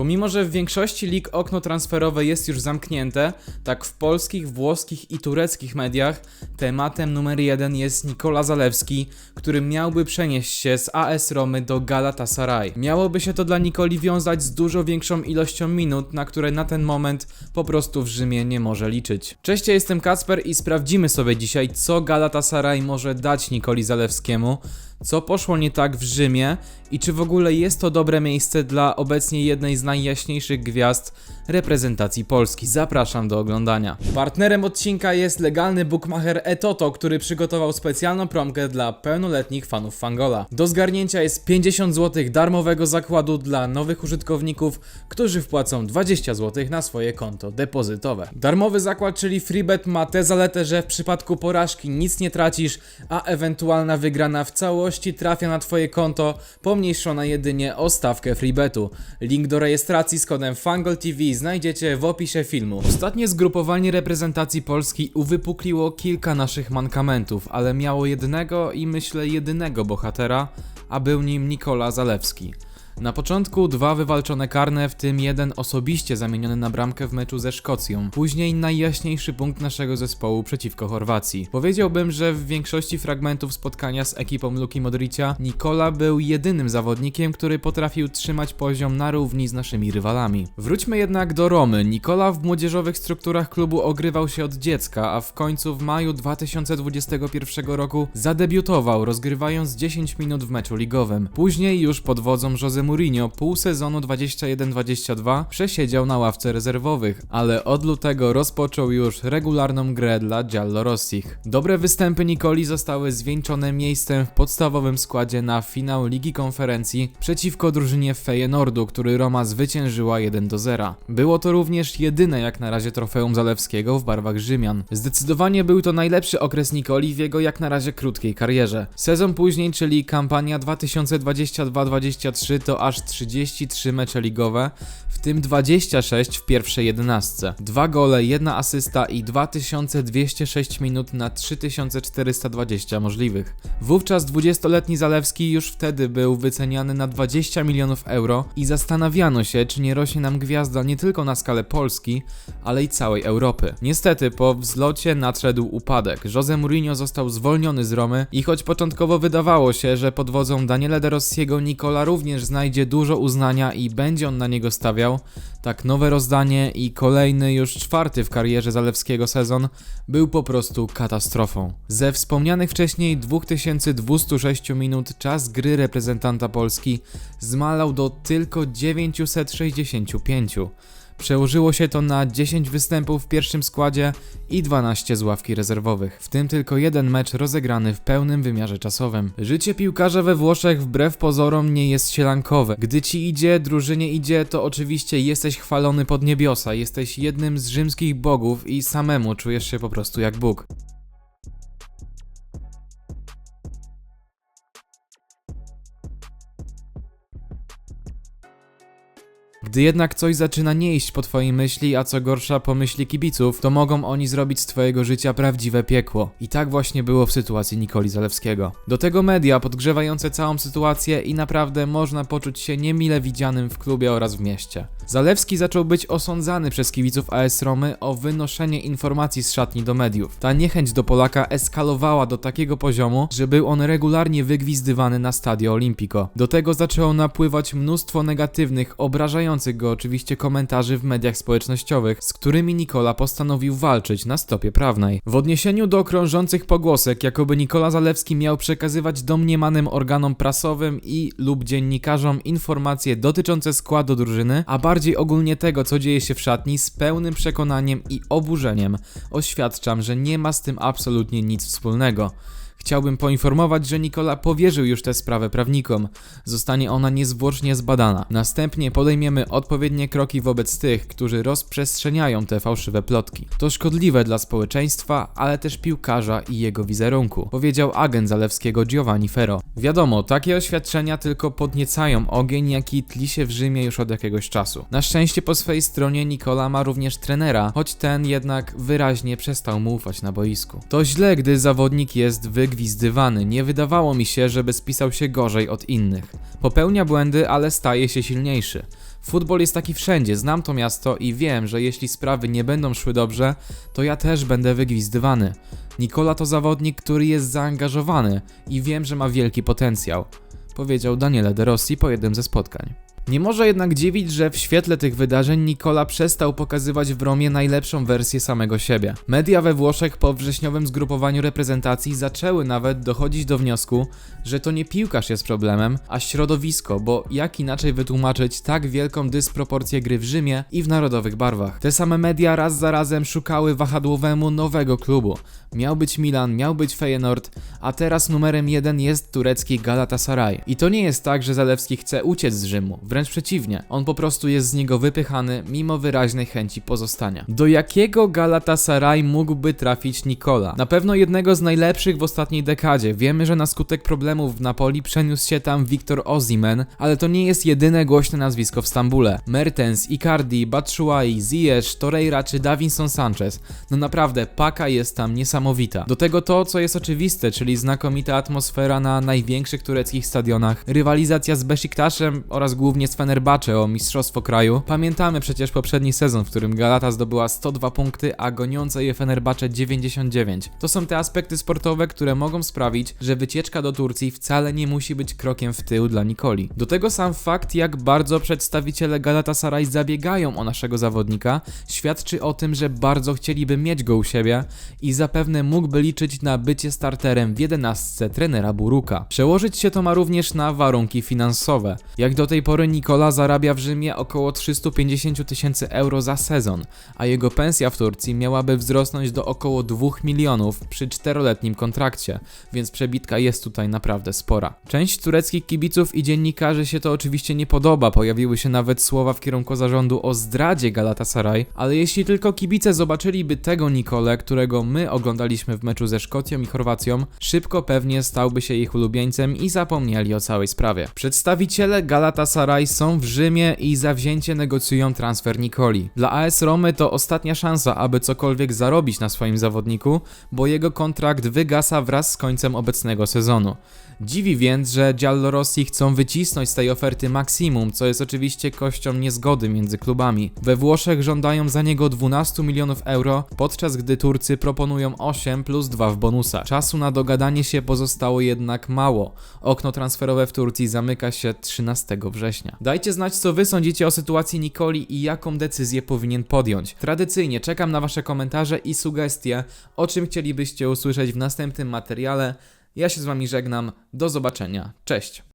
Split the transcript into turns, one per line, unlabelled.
Pomimo, że w większości lig okno transferowe jest już zamknięte, tak w polskich, włoskich i tureckich mediach tematem numer jeden jest Nikola Zalewski, który miałby przenieść się z AS Romy do Galatasaray. Miałoby się to dla Nikoli wiązać z dużo większą ilością minut, na które na ten moment po prostu w Rzymie nie może liczyć. Cześć, ja jestem Kacper i sprawdzimy sobie dzisiaj, co Galatasaray może dać Nikoli Zalewskiemu, co poszło nie tak w Rzymie i czy w ogóle jest to dobre miejsce dla obecnie jednej z najjaśniejszych gwiazd reprezentacji Polski. Zapraszam do oglądania. Partnerem odcinka jest legalny bookmacher Etoto, który przygotował specjalną promkę dla pełnoletnich fanów Fangola. Do zgarnięcia jest 50 zł darmowego zakładu dla nowych użytkowników, którzy wpłacą 20 zł na swoje konto depozytowe. Darmowy zakład, czyli freebet ma tę zaletę, że w przypadku porażki nic nie tracisz, a ewentualna wygrana w całości trafia na twoje konto, pomniejszona jedynie o stawkę freebetu. Link do rejestracji z kodem FangolTV znajdziecie w opisie filmu. Ostatnie zgrupowanie reprezentacji Polski uwypukliło kilka naszych mankamentów, ale miało jednego i myślę jedynego bohatera, a był nim Nikola Zalewski. Na początku dwa wywalczone karne, w tym jeden osobiście zamieniony na bramkę w meczu ze Szkocją. Później najjaśniejszy punkt naszego zespołu przeciwko Chorwacji. Powiedziałbym, że w większości fragmentów spotkania z ekipą Luki Modricia Nikola był jedynym zawodnikiem, który potrafił trzymać poziom na równi z naszymi rywalami. Wróćmy jednak do Romy. Nikola w młodzieżowych strukturach klubu ogrywał się od dziecka, a w końcu w maju 2021 roku zadebiutował, rozgrywając 10 minut w meczu ligowym. Później już pod wodzą Jose Mourinho pół sezonu 21-22 przesiedział na ławce rezerwowych, ale od lutego rozpoczął już regularną grę dla Giallorossich. Dobre występy Nikoli zostały zwieńczone miejscem w podstawowym składzie na finał Ligi Konferencji przeciwko drużynie Feyenoordu, który Roma zwyciężyła 1-0. Było to również jedyne jak na razie trofeum Zalewskiego w barwach Rzymian. Zdecydowanie był to najlepszy okres Nikoli w jego jak na razie krótkiej karierze. Sezon później, czyli kampania 2022-23 to aż 33 mecze ligowe, w tym 26 w pierwszej jedenastce. Dwa gole, jedna asysta i 2206 minut na 3420 możliwych. Wówczas 20-letni Zalewski już wtedy był wyceniany na 20 milionów euro i zastanawiano się, czy nie rośnie nam gwiazda nie tylko na skalę Polski, ale i całej Europy. Niestety po wzlocie nadszedł upadek. Jose Mourinho został zwolniony z Romy i choć początkowo wydawało się, że pod wodzą Daniela De Rossiego Nicola również znajdzie dużo uznania i będzie on na niego stawiał, tak nowe rozdanie i kolejny już czwarty w karierze Zalewskiego sezon był po prostu katastrofą. Ze wspomnianych wcześniej 2206 minut czas gry reprezentanta Polski zmalał do tylko 965. Przełożyło się to na 10 występów w pierwszym składzie i 12 z ławki rezerwowych, w tym tylko jeden mecz rozegrany w pełnym wymiarze czasowym. Życie piłkarza we Włoszech wbrew pozorom nie jest sielankowe. Gdy ci idzie, drużynie idzie, to oczywiście jesteś chwalony pod niebiosa, jesteś jednym z rzymskich bogów i samemu czujesz się po prostu jak Bóg. Gdy jednak coś zaczyna nie iść po twojej myśli, a co gorsza po myśli kibiców, to mogą oni zrobić z twojego życia prawdziwe piekło. I tak właśnie było w sytuacji Nikoli Zalewskiego. Do tego media podgrzewające całą sytuację i naprawdę można poczuć się niemile widzianym w klubie oraz w mieście. Zalewski zaczął być osądzany przez kibiców AS Romy o wynoszenie informacji z szatni do mediów. Ta niechęć do Polaka eskalowała do takiego poziomu, że był on regularnie wygwizdywany na Stadio Olimpico. Do tego zaczęło napływać mnóstwo negatywnych, obrażających go oczywiście komentarzy w mediach społecznościowych, z którymi Nikola postanowił walczyć na stopie prawnej. W odniesieniu do krążących pogłosek, jakoby Nikola Zalewski miał przekazywać domniemanym organom prasowym i lub dziennikarzom informacje dotyczące składu drużyny, a bardziej ogólnie tego, co dzieje się w szatni, z pełnym przekonaniem i oburzeniem oświadczam, że nie ma z tym absolutnie nic wspólnego. Chciałbym poinformować, że Nikola powierzył już tę sprawę prawnikom. Zostanie ona niezwłocznie zbadana. Następnie podejmiemy odpowiednie kroki wobec tych, którzy rozprzestrzeniają te fałszywe plotki. To szkodliwe dla społeczeństwa, ale też piłkarza i jego wizerunku, powiedział agent Zalewskiego Giovanni Ferro. Wiadomo, takie oświadczenia tylko podniecają ogień, jaki tli się w Rzymie już od jakiegoś czasu. Na szczęście po swojej stronie Nikola ma również trenera, choć ten jednak wyraźnie przestał mu ufać na boisku. To źle, gdy zawodnik jest wy wygwizdywany. Nie wydawało mi się, żeby spisał się gorzej od innych. Popełnia błędy, ale staje się silniejszy. Futbol jest taki wszędzie, znam to miasto i wiem, że jeśli sprawy nie będą szły dobrze, to ja też będę wygwizdywany. Nikola to zawodnik, który jest zaangażowany i wiem, że ma wielki potencjał, powiedział Daniele De Rossi po jednym ze spotkań. Nie może jednak dziwić, że w świetle tych wydarzeń Nikola przestał pokazywać w Romie najlepszą wersję samego siebie. Media we Włoszech po wrześniowym zgrupowaniu reprezentacji zaczęły nawet dochodzić do wniosku, że to nie piłkarz jest problemem, a środowisko, bo jak inaczej wytłumaczyć tak wielką dysproporcję gry w Rzymie i w narodowych barwach. Te same media raz za razem szukały wahadłowemu nowego klubu. Miał być Milan, miał być Feyenoord, a teraz numerem jeden jest turecki Galatasaray. I to nie jest tak, że Zalewski chce uciec z Rzymu, wręcz przeciwnie. On po prostu jest z niego wypychany mimo wyraźnej chęci pozostania. Do jakiego Galatasaray mógłby trafić Nikola? Na pewno jednego z najlepszych w ostatniej dekadzie. Wiemy, że na skutek problemów w Napoli przeniósł się tam Viktor Ozimen, ale to nie jest jedyne głośne nazwisko w Stambule. Mertens, Icardi, Batshuayi, Ziyech, Torreira czy Davinson Sanchez. No naprawdę, paka jest tam niesamowita. Do tego to, co jest oczywiste, czyli znakomita atmosfera na największych tureckich stadionach, rywalizacja z Besiktasem oraz głównie z Fenerbahce o mistrzostwo kraju. Pamiętamy przecież poprzedni sezon, w którym Galata zdobyła 102 punkty, a goniące je Fenerbahce 99. To są te aspekty sportowe, które mogą sprawić, że wycieczka do Turcji wcale nie musi być krokiem w tył dla Nikoli. Do tego sam fakt, jak bardzo przedstawiciele Galatasaray zabiegają o naszego zawodnika, świadczy o tym, że bardzo chcieliby mieć go u siebie i zapewne mógłby liczyć na bycie starterem w jedenastce trenera Buruka. Przełożyć się to ma również na warunki finansowe. Jak do tej pory Nikola zarabia w Rzymie około 350 tysięcy euro za sezon, a jego pensja w Turcji miałaby wzrosnąć do około 2 milionów przy czteroletnim kontrakcie, więc przebitka jest tutaj naprawdę spora. Część tureckich kibiców i dziennikarzy się to oczywiście nie podoba, pojawiły się nawet słowa w kierunku zarządu o zdradzie Galatasaray, ale jeśli tylko kibice zobaczyliby tego Nikolę, którego my oglądaliśmy w meczu ze Szkocją i Chorwacją, szybko pewnie stałby się ich ulubieńcem i zapomnieli o całej sprawie. Przedstawiciele Galatasaray są w Rzymie i zawzięcie negocjują transfer Nikoli. Dla AS Romy to ostatnia szansa, aby cokolwiek zarobić na swoim zawodniku, bo jego kontrakt wygasa wraz z końcem obecnego sezonu. Dziwi więc, że Giallorossi chcą wycisnąć z tej oferty maksimum, co jest oczywiście kością niezgody między klubami. We Włoszech żądają za niego 12 milionów euro, podczas gdy Turcy proponują 8 plus 2 w bonusach. Czasu na dogadanie się pozostało jednak mało. Okno transferowe w Turcji zamyka się 13 Dajcie znać, co wy sądzicie o sytuacji Nikoli i jaką decyzję powinien podjąć. Tradycyjnie czekam na wasze komentarze i sugestie, o czym chcielibyście usłyszeć w następnym materiale. Ja się z wami żegnam. Do zobaczenia. Cześć.